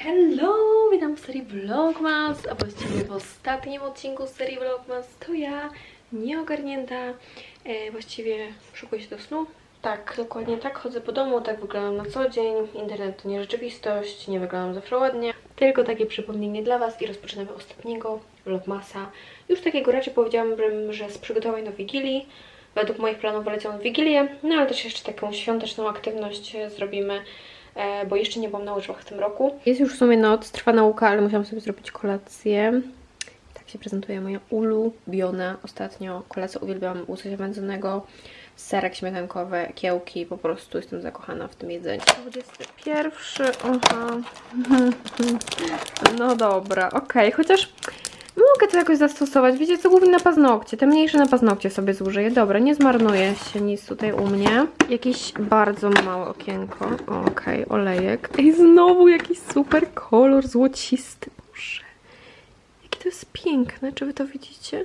Hello, witam w serii Vlogmas, a właściwie w ostatnim odcinku serii Vlogmas to ja, nieogarnięta, e, właściwie szykuję się do snu. Tak, dokładnie tak, chodzę po domu, tak wyglądam na co dzień, internet to nie rzeczywistość, nie wyglądam zawsze ładnie, tylko takie przypomnienie dla Was i rozpoczynamy ostatniego Vlogmasa. Już takiego raczej powiedziałabym, że z przygotowań do Wigilii, według moich planów wylecą w Wigilię, no ale też jeszcze taką świąteczną aktywność zrobimy bo jeszcze nie byłam na łyżwach w tym roku. Jest już w sumie noc, trwa nauka, ale musiałam sobie zrobić kolację. Tak się prezentuje moja ulubiona ostatnio kolacja. Uwielbiam łososia wędzonego, serek śmietankowy, kiełki. Po prostu jestem zakochana w tym jedzeniu. 21, aha. No dobra, okej, chociaż mogę to jakoś zastosować. Wiecie co, głównie na paznokcie. Te mniejsze na paznokcie sobie zużyję. Dobra, nie zmarnuje się nic tutaj u mnie. Jakieś bardzo małe okienko. Okej, olejek. Ej, znowu jakiś super kolor złocisty. Boże. Jakie to jest piękne. Czy wy to widzicie?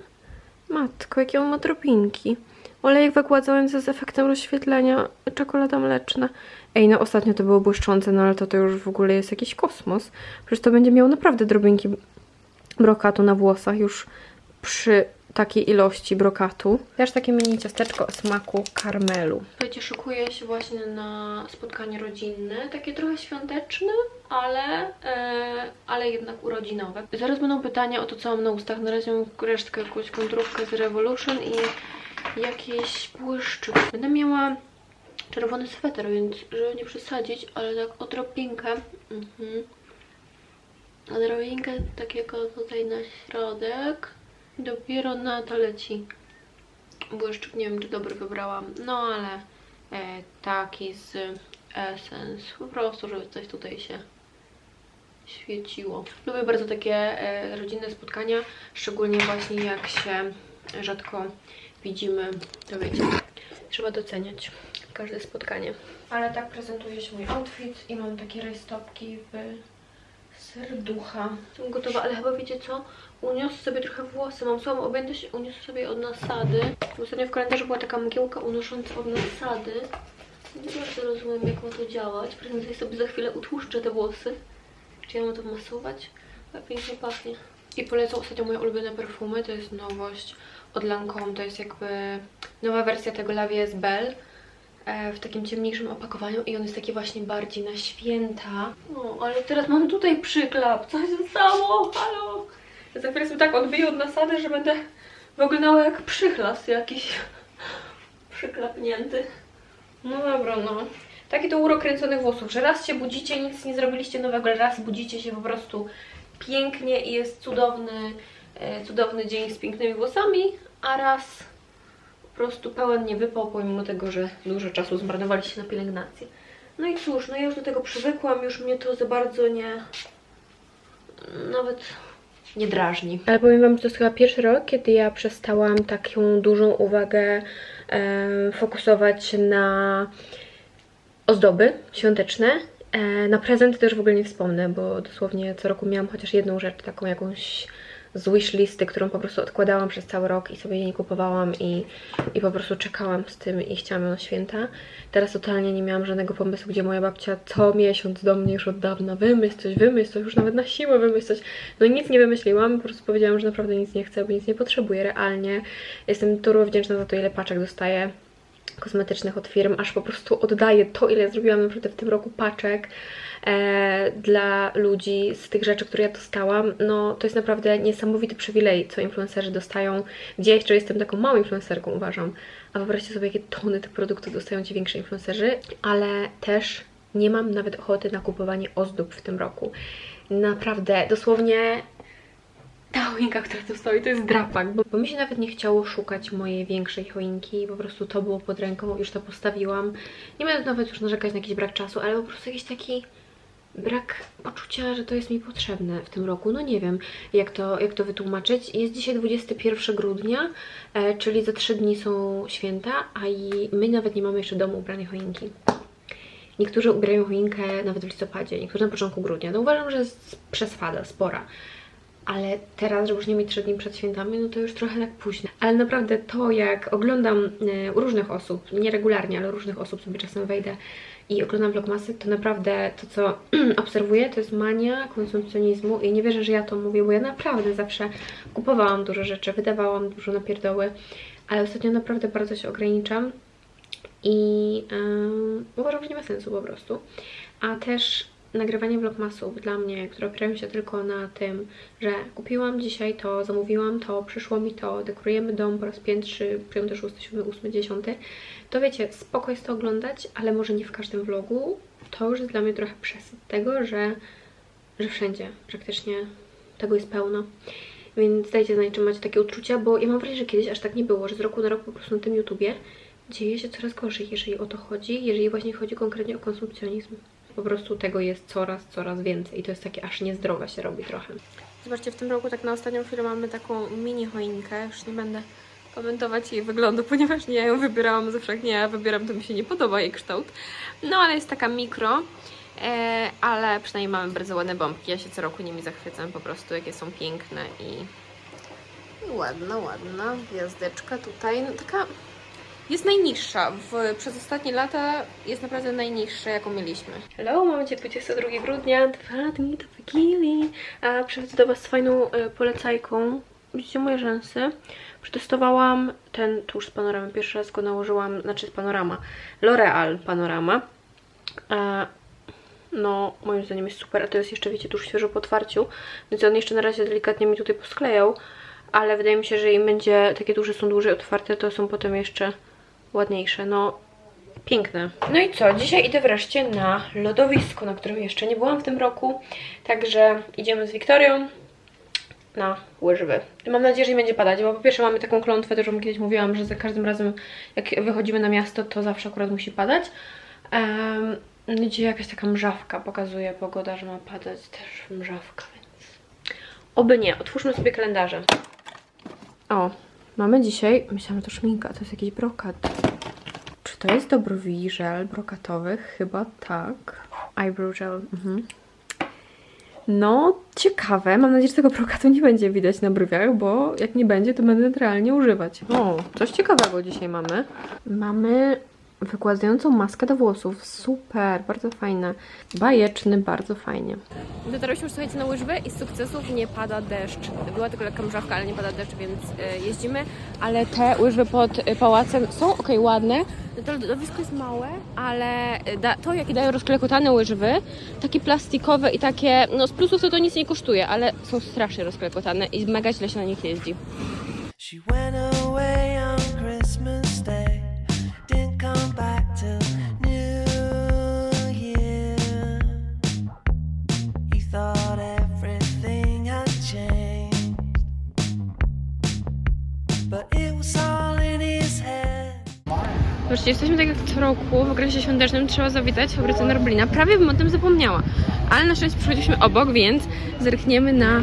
Matko, jakie on ma drobinki. Olejek wygładzający z efektem rozświetlenia. Czekolada mleczna. Ej, no ostatnio to było błyszczące, no ale to to już w ogóle jest jakiś kosmos. Przecież to będzie miał naprawdę drobinki brokatu na włosach już przy takiej ilości brokatu. Też takie mini ciasteczko o smaku karmelu. Słuchajcie, szykuję się właśnie na spotkanie rodzinne, takie trochę świąteczne, ale, e, ale jednak urodzinowe. Zaraz będą pytania o to, co mam na ustach. Na razie mam resztkę, jakąś konturówkę z Revolution i jakieś błyszczyk. Będę miała czerwony sweter, więc żeby nie przesadzić, ale tak odrobinkę. Mhm odrobinkę takiego tutaj na środek. Dopiero na to leci błyszczyk. Nie wiem, czy dobry wybrałam. No ale e, taki z Essence. Po prostu, żeby coś tutaj się świeciło. Lubię bardzo takie e, rodzinne spotkania, szczególnie właśnie jak się rzadko widzimy. To wiecie, trzeba doceniać każde spotkanie. Ale tak prezentuje się mój outfit i mam takie rajstopki w serducha. Jestem gotowa, ale chyba wiecie co? Uniosę sobie trochę włosy, mam słabą objętość, uniosę sobie od nasady. Ostatnio w kalendarzu była taka mgiełka unosząca od nasady. Nie bardzo rozumiem, jak ma to działać. Prędzej sobie za chwilę utłuszczę te włosy. Czy ja mam to masować? Ale pięknie pachnie. I polecam ostatnio moje ulubione perfumy. To jest nowość od Lancome. To jest jakby nowa wersja tego La Vie Belle w takim ciemniejszym opakowaniu i on jest taki właśnie bardziej na święta. No, ale teraz mam tutaj przyklap. Co się stało? Halo? Ja za chwilę sobie tak odbiję od nasady, że będę wyglądała jak przychlas jakiś przyklapnięty. No dobra, no. Taki to urok kręconych włosów, że raz się budzicie, nic nie zrobiliście nowego, raz budzicie się po prostu pięknie i jest cudowny, e, cudowny dzień z pięknymi włosami, a raz po prostu pełen niewypał, pomimo tego, że dużo czasu zmarnowaliście na pielęgnację. No i cóż, no ja już do tego przywykłam, już mnie to za bardzo nie... nawet nie drażni. Ale powiem Wam, że to jest chyba pierwszy rok, kiedy ja przestałam taką dużą uwagę e, fokusować na ozdoby świąteczne. E, na prezenty też w ogóle nie wspomnę, bo dosłownie co roku miałam chociaż jedną rzecz, taką jakąś z wishlisty, którą po prostu odkładałam przez cały rok i sobie jej nie kupowałam i, i po prostu czekałam z tym i chciałam ją na święta. Teraz totalnie nie miałam żadnego pomysłu, gdzie moja babcia co miesiąc do mnie już od dawna wymyśl coś, wymyśl coś, już nawet na siłę wymyśl coś. No i nic nie wymyśliłam, po prostu powiedziałam, że naprawdę nic nie chcę, bo nic nie potrzebuję realnie. Jestem turbo wdzięczna za to, ile paczek dostaję kosmetycznych od firm, aż po prostu oddaję to, ile zrobiłam naprawdę w tym roku paczek e, dla ludzi z tych rzeczy, które ja dostałam. No to jest naprawdę niesamowity przywilej, co influencerzy dostają. Gdzie ja jeszcze jestem taką małą influencerką, uważam. A wyobraźcie sobie, jakie tony tych produktów dostają ci więksi influencerzy, ale też nie mam nawet ochoty na kupowanie ozdób w tym roku. Naprawdę, dosłownie ta choinka, która tu stoi, to jest drapak, bo, bo mi się nawet nie chciało szukać mojej większej choinki, po prostu to było pod ręką, już to postawiłam. Nie będę nawet już narzekać na jakiś brak czasu, ale po prostu jakiś taki brak poczucia, że to jest mi potrzebne w tym roku. No nie wiem, jak to, jak to wytłumaczyć. Jest dzisiaj 21 grudnia, e, czyli za 3 dni są święta, a i my nawet nie mamy jeszcze domu ubranej choinki. Niektórzy ubierają choinkę nawet w listopadzie, niektórzy na początku grudnia. No uważam, że jest przesada, spora. Ale teraz, żeby już nie mieć 3 dni przed świętami, no to już trochę tak późno. Ale naprawdę to, jak oglądam u różnych osób, nieregularnie, ale różnych osób sobie czasem wejdę i oglądam vlogmasy, to naprawdę to, co obserwuję, to jest mania konsumpcjonizmu i nie wierzę, że ja to mówię, bo ja naprawdę zawsze kupowałam dużo rzeczy, wydawałam dużo na pierdoły, ale ostatnio naprawdę bardzo się ograniczam i em, uważam, że nie ma sensu po prostu. A też nagrywanie vlogmasów dla mnie, które opierają się tylko na tym, że kupiłam dzisiaj to, zamówiłam to, przyszło mi to, dekorujemy dom po raz pierwszy, piąty, szósty, siódmy, ósmy, dziesiąty, to wiecie, spoko jest to oglądać, ale może nie w każdym vlogu. To już jest dla mnie trochę przesyt tego, że, że wszędzie praktycznie tego jest pełno. Więc dajcie znać, czy macie takie uczucia, bo ja mam wrażenie, że kiedyś aż tak nie było, że z roku na rok po prostu na tym YouTubie dzieje się coraz gorzej, jeżeli o to chodzi, jeżeli właśnie chodzi konkretnie o konsumpcjonizm. Po prostu tego jest coraz, coraz więcej i to jest takie aż niezdrowe się robi trochę. Zobaczcie, w tym roku tak na ostatnią chwilę mamy taką mini choinkę, już nie będę komentować jej wyglądu, ponieważ nie ja ją wybierałam, zawsze jak nie ja wybieram, to mi się nie podoba jej kształt. No ale jest taka mikro, e, ale przynajmniej mamy bardzo ładne bombki, ja się co roku nimi zachwycam po prostu, jakie są piękne i, i ładna, ładna gwiazdeczka tutaj, no taka jest najniższa. W, przez ostatnie lata jest naprawdę najniższa, jaką mieliśmy. Hello, mamy dzisiaj 22 grudnia, dwa dni do Wigilii. A przychodzę do Was z fajną e, polecajką. Widzicie moje rzęsy? Przetestowałam ten tusz z panoramy. Pierwszy raz go nałożyłam, znaczy z panorama. L'Oreal Panorama. E, no, moim zdaniem jest super, a to jest jeszcze, wiecie, tuż świeżo po otwarciu, więc on jeszcze na razie delikatnie mi tutaj posklejał, ale wydaje mi się, że im będzie, takie duże są dłużej otwarte, to są potem jeszcze ładniejsze, no piękne. No i co, dzisiaj idę wreszcie na lodowisko, na którym jeszcze nie byłam w tym roku, także idziemy z Wiktorią na łyżwy. Mam nadzieję, że nie będzie padać, bo po pierwsze mamy taką klątwę, też wam kiedyś mówiłam, że za każdym razem jak wychodzimy na miasto, to zawsze akurat musi padać. Um, Dzisiaj jakaś taka mrzawka pokazuje pogoda, że ma padać też mrzawka, więc oby nie. Otwórzmy sobie kalendarze. O, mamy dzisiaj, myślałam, że to szminka, to jest jakiś brokat. Czy to jest do brwi żel brokatowy? Chyba tak. Eyebrow gel, mhm. No, ciekawe. Mam nadzieję, że tego brokatu nie będzie widać na brwiach, bo jak nie będzie, to będę realnie używać. O, coś ciekawego dzisiaj mamy. Mamy wygładzającą maskę do włosów. Super, bardzo fajne. Bajeczny, bardzo fajnie. Dotarliśmy już, słuchajcie, na łyżwy i z sukcesów nie pada deszcz. Była tylko lekka mrzawka, ale nie pada deszcz, więc y, jeździmy. Ale te łyżwy pod y, pałacem są ok, ładne. To lodowisko jest małe, ale da, to, jakie dają rozklekotane łyżwy, takie plastikowe i takie, no z plusów to to nic nie kosztuje, ale są strasznie rozklekotane i mega źle się na nich jeździ. She went Zobaczcie, jesteśmy tak jak co roku w okresie świątecznym, trzeba zawitać w fabryce Norblina. Prawie bym o tym zapomniała, ale na szczęście przychodziliśmy obok, więc zerkniemy na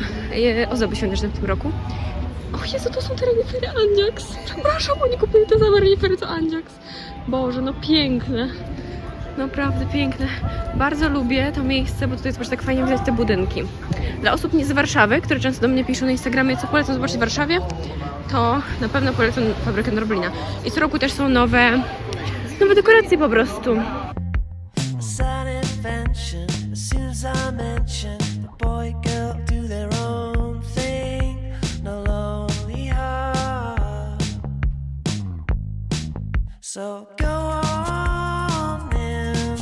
e, ozdoby świąteczne w tym roku. O Jezu, to są te renifery Anjax. Przepraszam, oni kupili te same renifery co Anjax. Boże, no piękne. Naprawdę piękne. Bardzo lubię to miejsce, bo tutaj zobaczcie, tak fajnie widać te budynki. Dla osób nie z Warszawy, które często do mnie piszą na Instagramie, co polecam zobaczyć w Warszawie, to na pewno polecam fabrykę Norblina. I co roku też są nowe, nowe dekoracje po prostu. No. So go on in.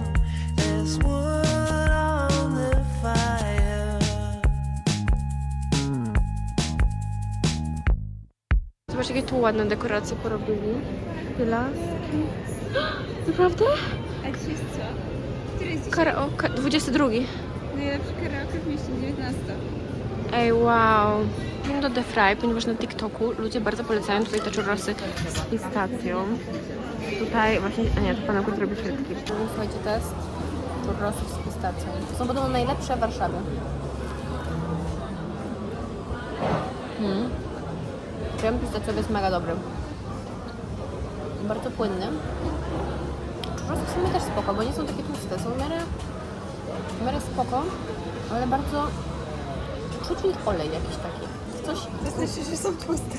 There's wood on the fire. Zobaczcie, jakie tu ładne dekoracje porobili. Laski. Naprawdę? A dzisiaj jest co? Który jest dzisiaj? Karaoke, 22. Najlepszy karaoke w mieście 19. Ej, wow. Idę do The Fry, ponieważ na TikToku ludzie bardzo polecają tutaj te churrosy z pistacją. Tutaj właśnie, a nie, to pan akurat robi frytki. Słuchajcie, test churrosów z pistacją. To są podobno najlepsze w Warszawie. Hmm. Krem pistacjowy jest mega dobry. Bardzo płynny. Churrosy w sumie też spoko, bo nie są takie tłuste. Są w miarę, w miarę spoko, ale bardzo czuć w nich olej jakiś taki. Coś, znaczy, że są tłuste.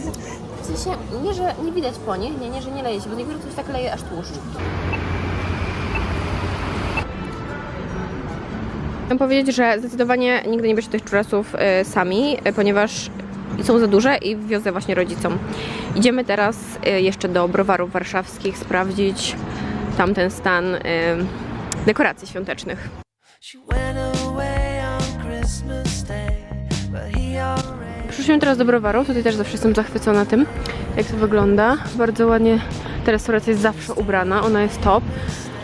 w sensie, nie, że nie widać po nich, nie, nie, że nie leje się, bo niektóre coś tak leje aż tłuszcz. Chcę powiedzieć, że zdecydowanie nigdy nie bierzcie tych czurasów y, sami, y, ponieważ są za duże i wiozę właśnie rodzicom. Idziemy teraz y, jeszcze do browarów warszawskich sprawdzić tamten stan y, dekoracji świątecznych. Przyszliśmy teraz do browarów, tutaj też zawsze jestem zachwycona tym, jak to wygląda. Bardzo ładnie ta restauracja jest zawsze ubrana, ona jest top.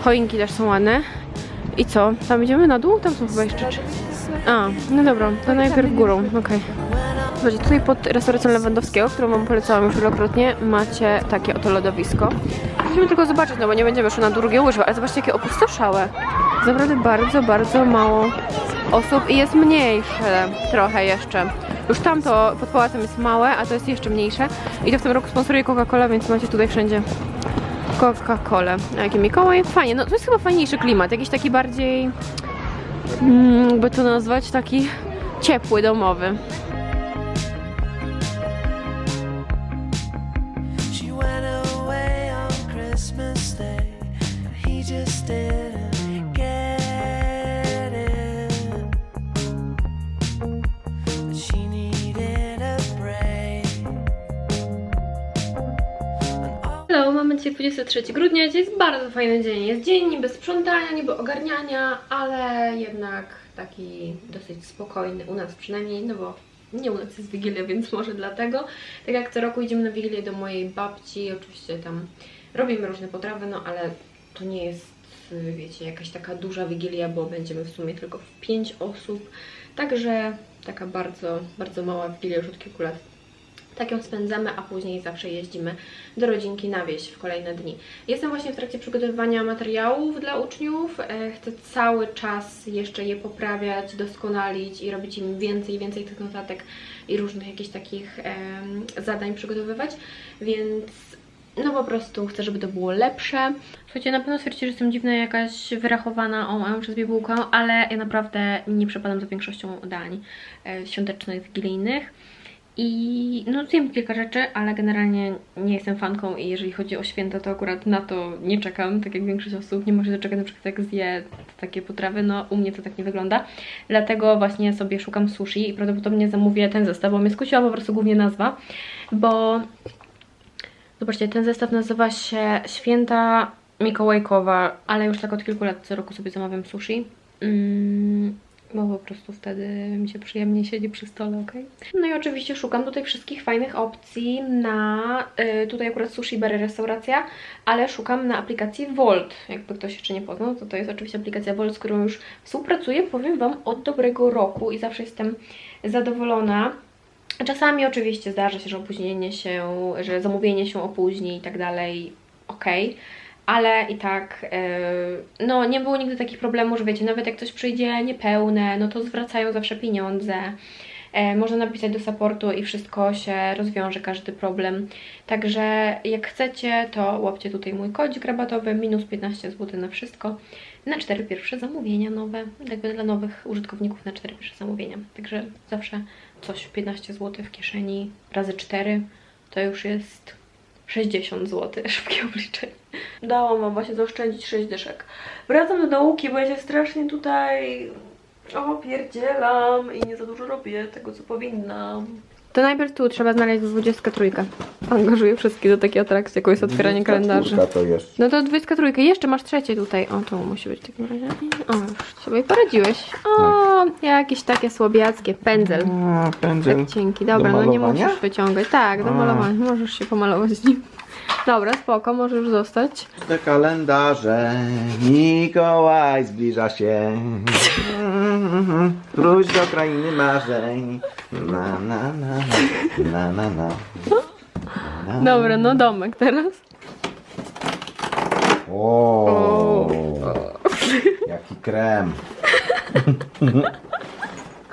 Choinki też są ładne. I co? Tam idziemy na dół? Tam są chyba jeszcze... A, no dobra, to najpierw górą, okej. Zobaczcie, tutaj pod restauracją Lewandowskiego, którą Wam polecałam już wielokrotnie, macie takie oto lodowisko. Musimy tylko zobaczyć, no bo nie będziemy szły na drugie łyżwy, ale zobaczcie, jakie opustoszałe. Naprawdę bardzo, bardzo mało osób i jest mniejsze trochę jeszcze. Już tamto pod pałacem jest małe, a to jest jeszcze mniejsze. I to w tym roku sponsoruje Coca-Cola, więc macie tutaj wszędzie Coca-Colę. A jaki Mikołaj? Fajnie, no to jest chyba fajniejszy klimat, jakiś taki bardziej, mm, jakby to nazwać, taki ciepły, domowy. Hello, mamy dzisiaj 23 grudnia, dzisiaj jest bardzo fajny dzień. Jest dzień niby sprzątania, niby ogarniania, ale jednak taki dosyć spokojny u nas przynajmniej, no bo nie u nas jest Wigilia, więc może dlatego. Tak jak co roku idziemy na Wigilię do mojej babci, oczywiście tam robimy różne potrawy, no ale to nie jest, wiecie, jakaś taka duża Wigilia, bo będziemy w sumie tylko w 5 osób, także taka bardzo, bardzo mała Wigilia już od kilku lat tak ją spędzamy, a później zawsze jeździmy do rodzinki na wieś w kolejne dni. Jestem właśnie w trakcie przygotowywania materiałów dla uczniów. E, Chcę cały czas jeszcze je poprawiać, doskonalić i robić im więcej więcej tych notatek i różnych jakichś takich zadań przygotowywać, więc no po prostu chcę, żeby to było lepsze. Słuchajcie, na pewno stwierdzicie, że jestem dziwna, jakaś wyrachowana o moją przez bibułkę, ale ja naprawdę nie przepadam za większością dań e, świątecznych, wigilijnych. I no zjem kilka rzeczy, ale generalnie nie jestem fanką i jeżeli chodzi o święta, to akurat na to nie czekam, tak jak większość osób nie może doczekać na przykład jak zje takie potrawy, no u mnie to tak nie wygląda. Dlatego właśnie sobie szukam sushi i prawdopodobnie zamówię ten zestaw, bo mnie skusiła po prostu głównie nazwa, bo zobaczcie, ten zestaw nazywa się Święta Mikołajkowa, ale już tak od kilku lat co roku sobie zamawiam sushi. Mm, bo po prostu wtedy mi się przyjemnie siedzi przy stole, ok? No i oczywiście szukam tutaj wszystkich fajnych opcji na, y, tutaj akurat Sushi Berry restauracja, ale szukam na aplikacji Volt. Jakby ktoś jeszcze nie poznał, to to jest oczywiście aplikacja Volt, z którą już współpracuję, powiem Wam, od dobrego roku i zawsze jestem zadowolona. Czasami oczywiście zdarza się, że opóźnienie się, że zamówienie się opóźni i tak dalej, okej ale i tak, yy, no nie było nigdy takich problemów, że wiecie, nawet jak coś przyjdzie niepełne, no to zwracają zawsze pieniądze. E, można napisać do supportu i wszystko się rozwiąże, każdy problem. Także jak chcecie, to łapcie tutaj mój kodzik rabatowy, minus 15 zł na wszystko, na cztery pierwsze zamówienia nowe, jakby dla nowych użytkowników na cztery pierwsze zamówienia. Także zawsze coś 15 zł w kieszeni razy 4 to już jest 60 zł, szybkie obliczenie. Dałam wam właśnie zaoszczędzić 6 dyszek. Wracam do nauki, bo ja się strasznie tutaj opierdzielam i nie za dużo robię tego, co powinnam. To najpierw tu trzeba znaleźć 23. Angażuję wszystkich do takiej atrakcji, jaką jest otwieranie kalendarzy. to jest. No to 23. Jeszcze masz trzecie tutaj. O, to musi być w takim razie. O, już sobie poradziłeś. O, jakieś takie słobiackie. Pędzel. A, pędzel. Tak cienki. Dobra, Do no nie malowania? musisz wyciągać. Tak, do A. malowania. Możesz się pomalować z nim. Dobra, spoko, może już zostać. Te kalendarze, Mikołaj zbliża się. Wróć do krainy marzeń. Na, na, na, na, na, na, na. Dobra, no domek teraz. O, jaki krem.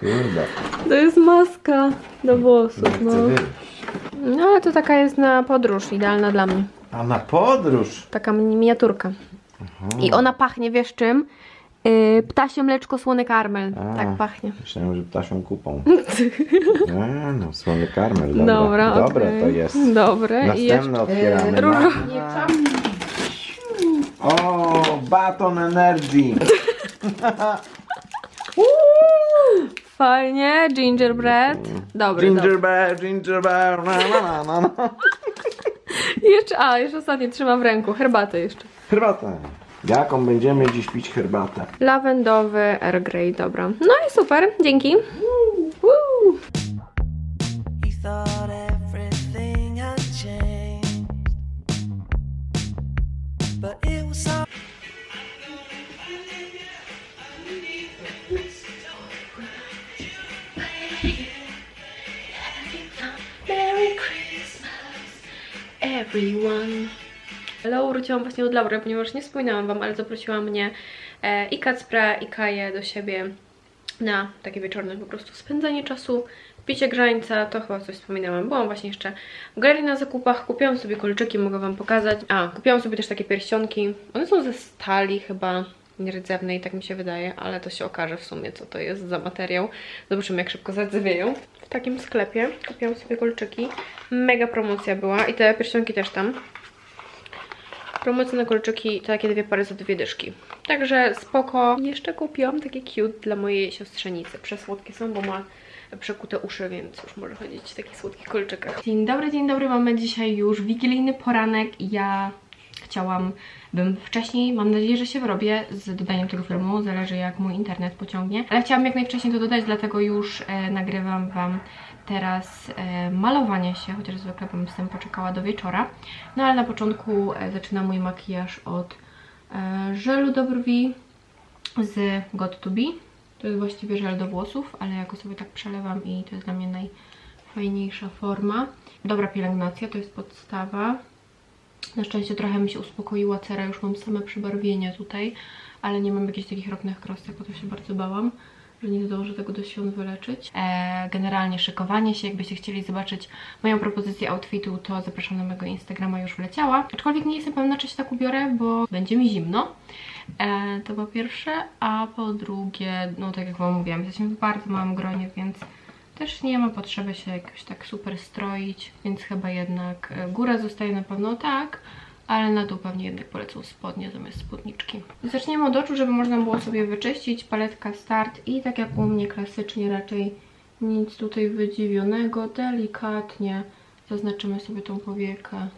Kurde, To jest maska do włosów, chcę no. wyjść. No ale to taka jest na podróż, idealna dla mnie. A na podróż. Taka mini- miniaturka. I ona pachnie, wiesz czym? Yy, ptasie mleczko, słony karmel. A. Tak pachnie. Myślałem, że ptasią kupą. A, no, słony karmel, dobra. Dobra, Dobre okej. to jest. Dobre. I jeszcze... Następne otwieramy. różo- O, baton energy. Fajnie, gingerbread. Dobry, dobry. Gingerbread, gingerbread, na na na na. I jeszcze, a, jeszcze ostatnie trzymam w ręku, herbatę jeszcze. Herbatę. Jaką będziemy dziś pić herbatę? Lawendowy Earl Grey, dobra. No i super, dzięki. Everyone. Hello, wróciłam właśnie od Laury, ponieważ nie wspominałam Wam, ale zaprosiła mnie e, i Kacpra, i Kaję do siebie na takie wieczorne po prostu spędzanie czasu, picie grzańca, to chyba coś wspominałam. Byłam właśnie jeszcze w galerii na zakupach, kupiłam sobie kolczyki, mogę Wam pokazać. A, kupiłam sobie też takie pierścionki, one są ze stali chyba, nierdzewnej, tak mi się wydaje, ale to się okaże w sumie, co to jest za materiał. Zobaczymy, jak szybko zadzewieją. Takim sklepie kupiłam sobie kolczyki. Mega promocja była i te pierścionki też tam. Promocja na kolczyki, takie dwie pary za dwie dyszki. Także spoko. Jeszcze kupiłam takie cute dla mojej siostrzenicy. Przesłodkie są, bo ma przekute uszy, więc już może chodzić w takich słodkich kolczykach. Dzień dobry, dzień dobry. Mamy dzisiaj już wigilijny poranek ja chciałam bym wcześniej, mam nadzieję, że się wyrobię z dodaniem tego filmu, zależy jak mój internet pociągnie, ale chciałam jak najwcześniej to dodać, dlatego już e, nagrywam Wam teraz e, malowanie się, chociaż zwykle bym z tym poczekała do wieczora. No ale na początku e, zaczynam mój makijaż od e, żelu do brwi z Got To Be. To jest właściwie żel do włosów, ale ja go sobie tak przelewam i to jest dla mnie najfajniejsza forma. Dobra pielęgnacja, to jest podstawa. Na szczęście trochę mi się uspokoiła cera, już mam same przybarwienia tutaj, ale nie mam jakichś takich ropnych krostek, o to się bardzo bałam, że nie zdążę tego do świąt wyleczyć. Eee, generalnie szykowanie się, jakbyście chcieli zobaczyć moją propozycję outfitu, to zapraszam na mojego Instagrama, już wleciała. Aczkolwiek nie jestem pewna, czy się tak ubiorę, bo będzie mi zimno. Eee, to po pierwsze, a po drugie, no tak jak Wam mówiłam, jesteśmy w bardzo małym gronie, więc też nie ma potrzeby się jakoś tak super stroić, więc chyba jednak e, góra zostaje na pewno tak, ale na dół pewnie jednak polecą spodnie zamiast spódniczki. Zaczniemy od oczu, żeby można było sobie wyczyścić. Paletka Start i tak jak u mnie klasycznie raczej nic tutaj wydziwionego. Delikatnie zaznaczymy sobie tą powiekę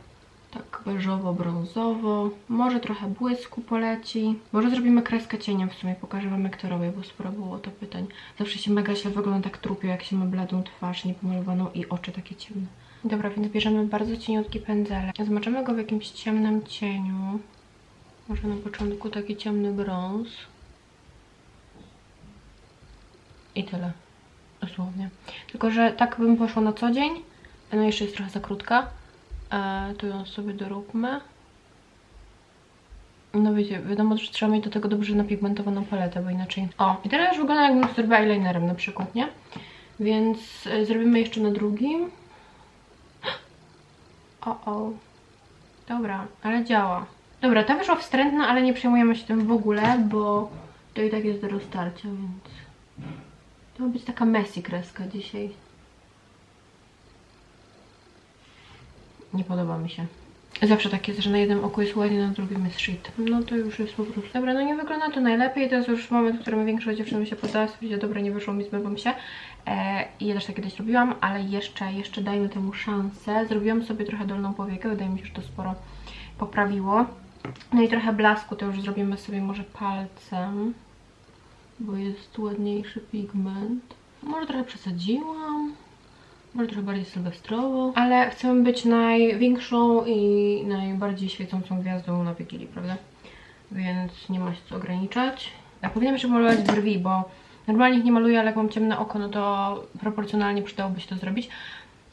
tak beżowo-brązowo. Może trochę błysku poleci. Może zrobimy kreskę cieniem w sumie. Pokażę Wam jak to robię, bo sporo było to pytań. Zawsze się mega źle wygląda tak trupio, jak się ma bladą twarz niepomalowaną i oczy takie ciemne. Dobra, więc bierzemy bardzo cieniutki pędzelek. Zmaczamy go w jakimś ciemnym cieniu. Może na początku taki ciemny brąz. I tyle. Dosłownie. Tylko, że tak bym poszła na co dzień. No jeszcze jest trochę za krótka. E, ją sobie doróbmy. No wiecie, wiadomo, że trzeba mieć do tego dobrze napigmentowaną paletę, bo inaczej... O, i teraz już wygląda jakbym zrobiła eyelinerem na przykład, nie? Więc e, zrobimy jeszcze na drugim. O, o. Dobra, ale działa. Dobra, ta wyszła wstrętna, ale nie przejmujemy się tym w ogóle, bo to i tak jest do roztarcia, więc... To ma być taka messy kreska dzisiaj. Nie podoba mi się. Zawsze tak jest, że na jednym oku jest ładnie, na drugim jest shit. No to już jest po prostu... Dobra, no nie wygląda to najlepiej, to jest już moment, w którym większość dziewczyn mi się podała, stwierdziła, dobra, nie wyszło mi, zmywam się. E, I ja też tak kiedyś robiłam, ale jeszcze, jeszcze dajmy temu szansę. Zrobiłam sobie trochę dolną powiekę, wydaje mi się, że to sporo poprawiło. No i trochę blasku to już zrobimy sobie może palcem, bo jest ładniejszy pigment. Może trochę przesadziłam. Może trochę bardziej sylwestrowo. Ale chcemy być największą i najbardziej świecącą gwiazdą na Wigilii, prawda? Więc nie ma się co ograniczać. Ja powinnam jeszcze malować brwi, bo normalnie ich nie maluję, ale jak mam ciemne oko, no to proporcjonalnie przydałoby się to zrobić.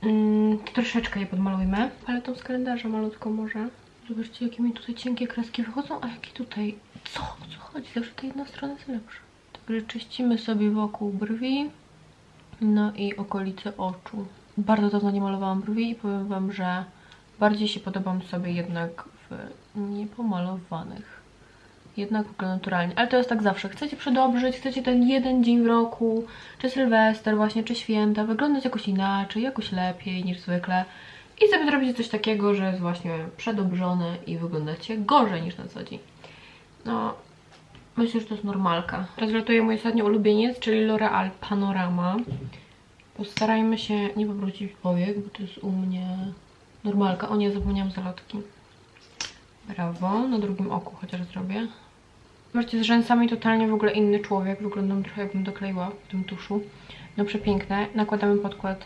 Mm, troszeczkę je podmalujmy. Paletą z kalendarza malutko może. Zobaczcie, jakie mi tutaj cienkie kreski wychodzą, a jakie tutaj... Co? O co chodzi? Zawsze ta jedna strona jest lepsza. Także czyścimy sobie wokół brwi. No i okolice oczu. Bardzo dawno nie malowałam brwi i powiem Wam, że bardziej się podobam sobie jednak w niepomalowanych. Jednak w naturalnie. Ale to jest tak zawsze. Chcecie przedobrzyć, chcecie ten jeden dzień w roku, czy Sylwester właśnie, czy święta, wyglądać jakoś inaczej, jakoś lepiej niż zwykle. I sobie zrobicie coś takiego, że jest właśnie przedobrzone i wyglądacie gorzej niż na co dzień. No, Myślę, że to jest normalka. Teraz ratuje mój ostatni ulubieniec, czyli L'Oreal Panorama. Postarajmy się nie powrócić powiek, bo to jest u mnie normalka. O nie, zapomniałam zalotki. Brawo. Na drugim oku chociaż zrobię. Zobaczcie, z rzęsami totalnie w ogóle inny człowiek. Wyglądam trochę jakbym dokleiła w tym tuszu. No przepiękne. Nakładamy podkład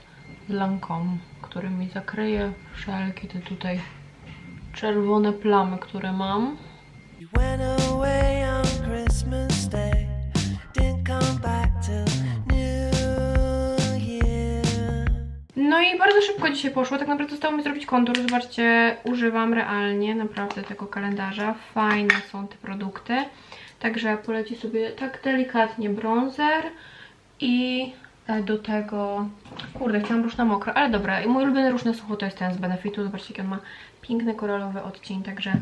z Lancome, który mi zakryje wszelkie te tutaj czerwone plamy, które mam. You went away Day, come back New Year. No i bardzo szybko dzisiaj poszło. Tak naprawdę zostało mi zrobić kontur. Zobaczcie, używam realnie naprawdę tego kalendarza. Fajne są te produkty. Także poleci sobie tak delikatnie bronzer i e, do tego... Kurde, chciałam róż na mokro, ale dobra. I mój ulubiony róż na sucho to jest ten z Benefitu. Zobaczcie, jaki on ma piękny koralowy odcień, także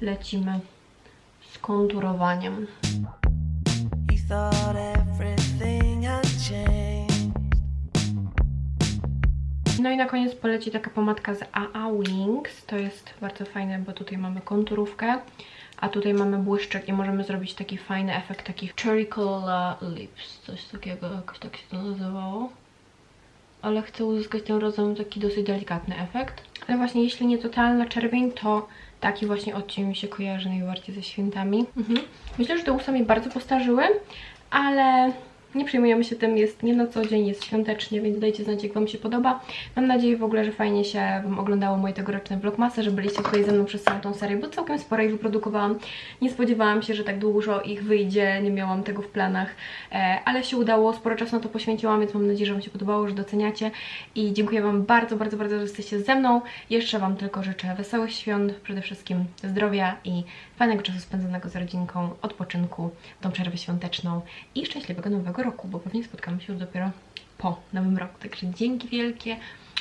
lecimy z konturowaniem. No i na koniec poleci taka pomadka z AA Wings. To jest bardzo fajne, bo tutaj mamy konturówkę, a tutaj mamy błyszczek i możemy zrobić taki fajny efekt takich Cherry Cola Lips. Coś takiego, jakoś tak się to nazywało. Ale chcę uzyskać tym razem taki dosyć delikatny efekt. Ale właśnie jeśli nie totalna czerwień, to taki właśnie odcień mi się kojarzy najbardziej ze świętami. Mhm. Myślę, że te usta mi bardzo postarzyły, ale nie przejmujemy się tym, jest nie na co dzień, jest świątecznie, więc dajcie znać, jak Wam się podoba. Mam nadzieję w ogóle, że fajnie się Wam oglądało moje tegoroczne vlogmasy, że byliście tutaj ze mną przez całą tą serię, bo całkiem sporo ich wyprodukowałam. Nie spodziewałam się, że tak dużo ich wyjdzie, nie miałam tego w planach, e, ale się udało, sporo czasu na to poświęciłam, więc mam nadzieję, że Wam się podobało, że doceniacie i dziękuję Wam bardzo, bardzo, bardzo, że jesteście ze mną. Jeszcze Wam tylko życzę wesołych świąt, przede wszystkim zdrowia i fajnego czasu spędzonego z rodzinką, odpoczynku, tą przerwę świąteczną i szczęśliwego nowego roku, bo pewnie spotkamy się już dopiero po nowym roku. Także dzięki wielkie,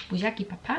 buziaki, pa pa!